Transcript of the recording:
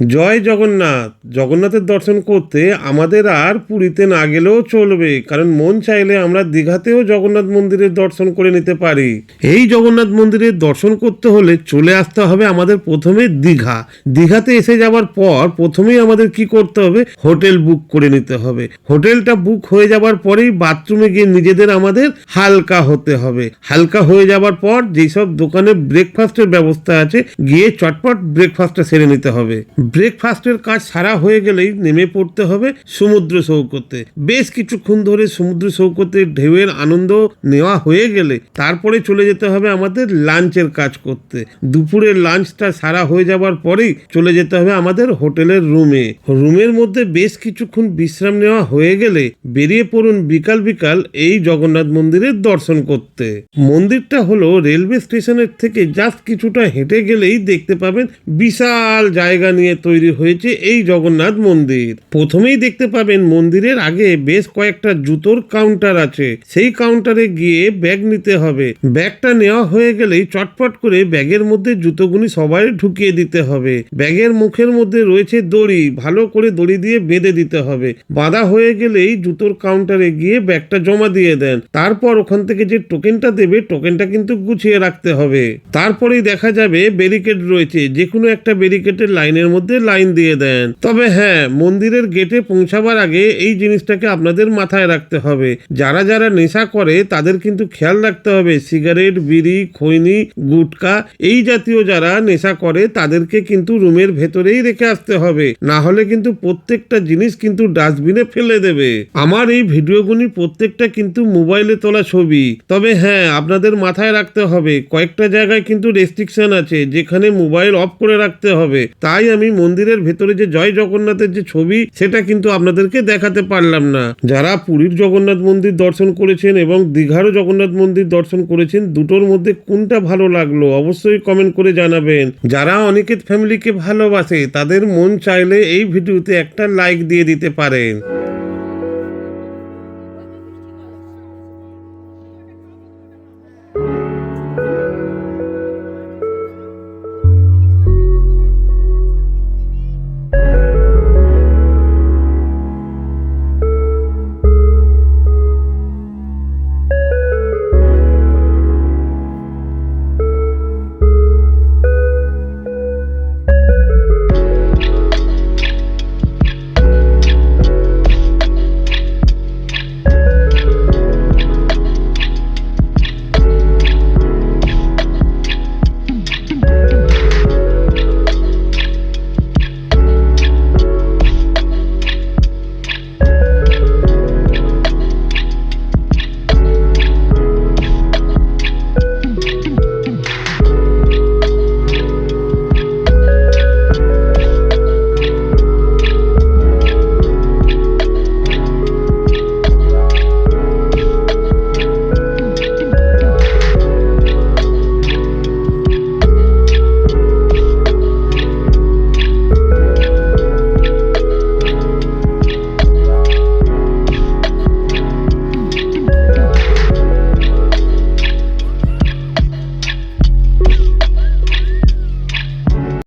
জয় জগন্নাথ। জগন্নাথের দর্শন করতে আমাদের আর পুরীতে না গেলেও চলবে, কারণ মন চাইলে আমরা দীঘাতেও জগন্নাথ মন্দিরের দর্শন করে নিতে পারি। এই জগন্নাথ মন্দিরের দর্শন করতে হলে চলে আসতে হবে আমাদের প্রথমে দীঘা। দীঘাতে এসে যাওয়ার পর প্রথমেই আমাদের কি করতে হবে? হোটেল বুক করে নিতে হবে। হোটেলটা বুক হয়ে যাওয়ার পরেই বাথরুমে গিয়ে নিজেদের আমাদের হালকা হতে হবে। হালকা হয়ে যাওয়ার পর যেসব দোকানে ব্রেকফাস্টের ব্যবস্থা আছে, গিয়ে চটপট ব্রেকফাস্টটা সেরে নিতে হবে। ব্রেকফাস্টের কাজ সারা হয়ে গেলেই নেমে পড়তে হবে সমুদ্র সৈকতে। বেশ কিছুক্ষণ ধরে সমুদ্র সৈকতে ঢেউয়ের আনন্দ নেওয়া হয়ে গেলে তারপরে চলে যেতে হবে আমাদের লাঞ্চের কাজ করতে। দুপুরের লাঞ্চটা সারা হয়ে যাওয়ার পরেই চলে যেতে হবে আমাদের হোটেলের রুমে। রুমের মধ্যে বেশ কিছুক্ষণ বিশ্রাম নেওয়া হয়ে গেলে বেরিয়ে পড়ুন বিকাল বিকাল এই জগন্নাথ মন্দিরের দর্শন করতে। মন্দিরটা হলো রেলওয়ে স্টেশনের থেকে জাস্ট কিছুটা হেঁটে গেলেই দেখতে পাবেন বিশাল জায়গা নিয়ে তৈরি হয়েছে এই জগন্নাথ মন্দির। প্রথমেই দেখতে পাবেন মন্দিরের আগে বেশ কয়েকটা জুতোর কাউন্টার আছে। সেই কাউন্টারে গিয়ে ব্যাগ নিতে হবে। ব্যাগটা নেওয়া হয়ে গেলেই চটপট করে ব্যাগের মধ্যে জুতোগুলি সবাই ঢুকিয়ে দিতে হবে। ব্যাগের মুখের মধ্যে রয়েছে দড়ি। ভালো করে দড়ি দিয়ে বেঁধে দিতে হবে। বাঁধা হয়ে গেলেই জুতোর কাউন্টারে গিয়ে ব্যাগটা জমা দিয়ে দেন। তারপর ওখান থেকে যে টোকেনটা দেবে টোকেনটা কিন্তু গুছিয়ে রাখতে হবে। তারপরেই দেখা যাবে ব্যারিকেড রয়েছে। যে কোনো একটা ব্যারিকেডের লাইনের মধ্যে লাইন দিয়ে দেন। তবে হ্যাঁ মন্দিরের গেটে পৌঁছাবার আগে এই জিনিসটাকে আপনাদের মাথায় রাখতে হবে। যারা যারা নেশা করে, তাদের কিন্তু খেয়াল রাখতে হবে। সিগারেট বিড়ি, খৈনি, গুটকা, এই জাতীয় যারা নেশা করে, তাদেরকে কিন্তু রুমের ভেতরেই রেখে আসতে হবে। না হলে কিন্তু প্রত্যেকটা জিনিস কিন্তু ডাস্টবিনে ফেলে দেবে। আমার এই ভিডিওগুলি প্রত্যেকটা কিন্তু মোবাইলে তোলা ছবি। তবে হ্যাঁ আপনাদের মাথায় রাখতে হবে। কয়েকটা জায়গায় কিন্তু রেস্ট্রিকশন আছে, যেখানে মোবাইল অফ করে রাখতে হবে। তাই আমি মন্দিরের ভেতরে যে জয় জগন্নাথের যে ছবি, সেটা কিন্তু আপনাদেরকে দেখাতে পারলাম না। যারা পুরীর জগন্নাথ মন্দির দর্শন করেছেন এবং দীঘারও জগন্নাথ মন্দির দর্শন করেছেন, দুটোর মধ্যে কোনটা ভালো লাগল অবশ্যই কমেন্ট করে জানাবেন। যারা অনিকেত ফ্যামিলিকে ভালোবাসে, তাদের মন চাইলে এই ভিডিওতে একটা লাইক দিয়ে দিতে পারেন।